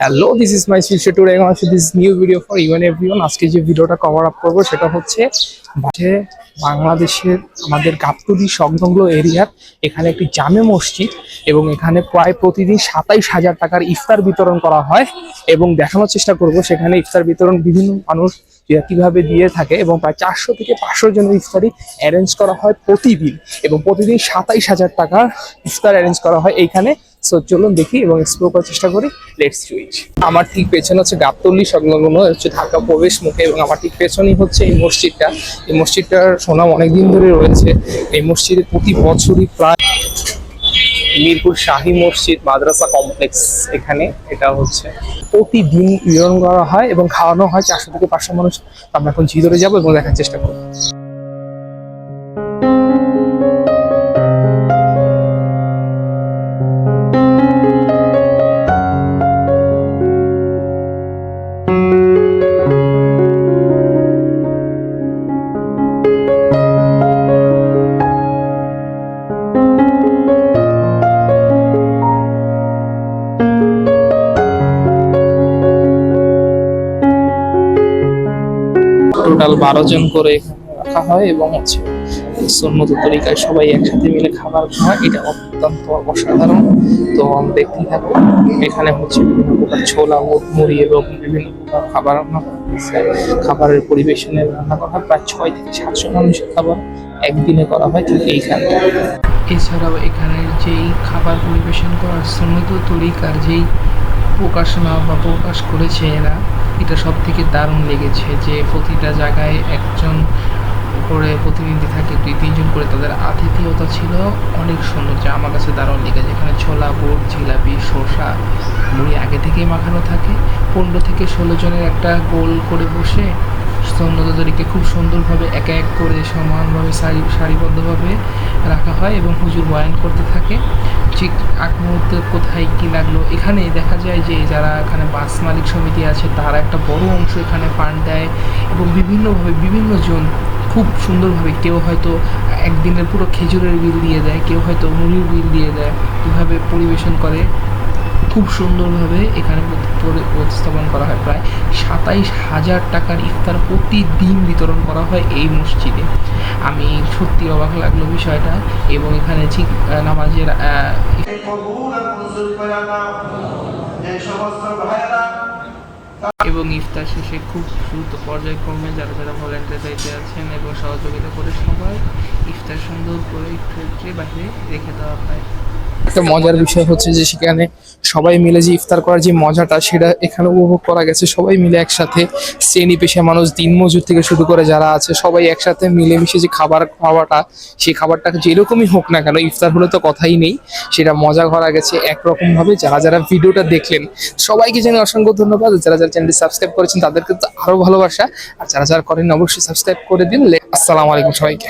Hello this is my future today আসছে this new video for even everyone আজকে যে ভিডিওটা কভার আপ করব, সেটা হচ্ছে বাংলাদেশের আমাদের গাবতলি সংলগ্ন এরিয়ার এখানে একটি জামে মসজিদ এবং এখানে প্রায় প্রতিদিন সাতাইশ হাজার টাকার ইফতার বিতরণ করা হয় এবং দেখানোর চেষ্টা করব। সেখানে ইফতার বিতরণ বিভিন্ন মানুষ কীভাবে দিয়ে থাকে এবং প্রায় চারশো থেকে পাঁচশো জনের ইফতারি অ্যারেঞ্জ করা হয় প্রতিদিন এবং প্রতিদিন সাতাইশ হাজার টাকার ইফতার অ্যারেঞ্জ করা হয় এইখানে সো চলুন দেখি এবং এক্সপ্লোর করার চেষ্টা করি। লেটস সুইচ আমার ঠিক পেছনে হচ্ছে গাবতল্লি সংলগ্ন হচ্ছে ঢাকা প্রবেশ মুখে এবং আমার ঠিক পেছনেই হচ্ছে এই মসজিদটা। এই মসজিদটার সুনাম অনেকদিন ধরে রয়েছে। এই মসজিদে প্রতি বছরই প্রায় মিরপুর শাহী মসজিদ মাদ্রাসা কমপ্লেক্স এখানে। এটা হচ্ছে প্রতিদিন বিতরণ করা হয় এবং খাওয়ানো হয়। চারশো থেকে পাঁচশো মানুষ আমরা এখন ভিতরে যাব এবং দেখার চেষ্টা করব। টোটাল বারো জন করে এখানে রাখা হয় এবং হচ্ছে সন্ন্যত তরিকায় সবাই একসাথে মিলে খাবার খাওয়া, এটা অত্যন্ত অসাধারণ তো আমি দেখতে থাকো, এখানে হচ্ছে বিভিন্ন প্রকার ছোলা মুট মুড়ি এবং বিভিন্ন প্রকার খাবার রান্না করা। খাবারের পরিবেশনে রান্না করা হয়, প্রায় ছয় থেকে সাতশো মানুষের খাবার একদিনে করা হয় ঠিক এইখানে এছাড়াও এখানের যেই খাবার পরিবেশন করার সন্ন্যত তরিকার যেই প্রকাশনা বা প্রকাশ করেছে এরা এটা সব থেকে দারুণ লেগেছে যে প্রতিটা জায়গায় একজন করে প্রতিনিধি থাকে, দুই, তিনজন করে তাদের আতিথেয়তা ছিল অনেক সুন্দর, যা আমার কাছে দারুণ লেগেছে। এখানে ছোলা, বুট, জিলাপি, শসা, মুড়ি আগে থেকেই মাখানো থাকে। পনেরো থেকে ষোলো জনের একটা গোল করে বসে স্তন্যতাদেরকে খুব সুন্দরভাবে এক এক করে সমানভাবে সারি, সারিবদ্ধভাবে রাখা হয় এবং হুজুর বয়ান করতে থাকে। ঠিক আগ মুহূর্তে কোথায় কী লাগল? এখানে দেখা যায় যে যারা এখানে বাস মালিক সমিতি আছে, তারা একটা বড় অংশ এখানে ফান্ড দেয় এবং বিভিন্নভাবে বিভিন্ন জন খুব সুন্দরভাবে কেউ হয়তো একদিনের পুরো খেজুরের বিল দিয়ে দেয়, কেউ হয়তো মুড়ির বিল দিয়ে দেয়। এভাবে পরিবেশন করে? খুব সুন্দরভাবে এখানে উপস্থাপন- করা হয়। প্রায় সাতাইশ হাজার টাকার ইফতার প্রতিদিন বিতরণ করা হয় এই মসজিদে। আমি সত্যি অবাক লাগল বিষয়টা এবং এখানে ঠিক নামাজের এবং ইফতার শেষে খুব দ্রুত পর্যায়ক্রমে যারা যারা ভলেন্টিয়ার দায়িত্বে আছেন এবং সহযোগিতা করে সবাই ইফতার সুন্দর করে একটু বাইরে রেখে দেওয়া হয়। একটা মজার বিষয় হচ্ছে যে সেখানে সবাই মিলে যে ইফতার করার যে মজাটা, সেটা এখানে উপভোগ করা গেছে। সবাই মিলে একসাথে শ্রেণি পেশা মানুষ দিনমজুর থেকে শুরু করে যারা আছে, সবাই একসাথে মিলেমিশে যে খাবার খাওয়াটা, সেই খাবারটা যেরকমই হোক না কেন, ইফতার হলে তো কথাই নেই। সেটা মজা করা গেছে একরকম ভাবে যারা যারা ভিডিওটা দেখলেন, সবাইকে জানি অসংখ্য ধন্যবাদ। যারা যারা চ্যানেলটি সাবস্ক্রাইব করেছেন, তাদেরকে তো আরও ভালোবাসা। আর যারা যারা করেন অবশ্যই সাবস্ক্রাইব করে দিন। আসসালামু আলাইকুম সবাইকে।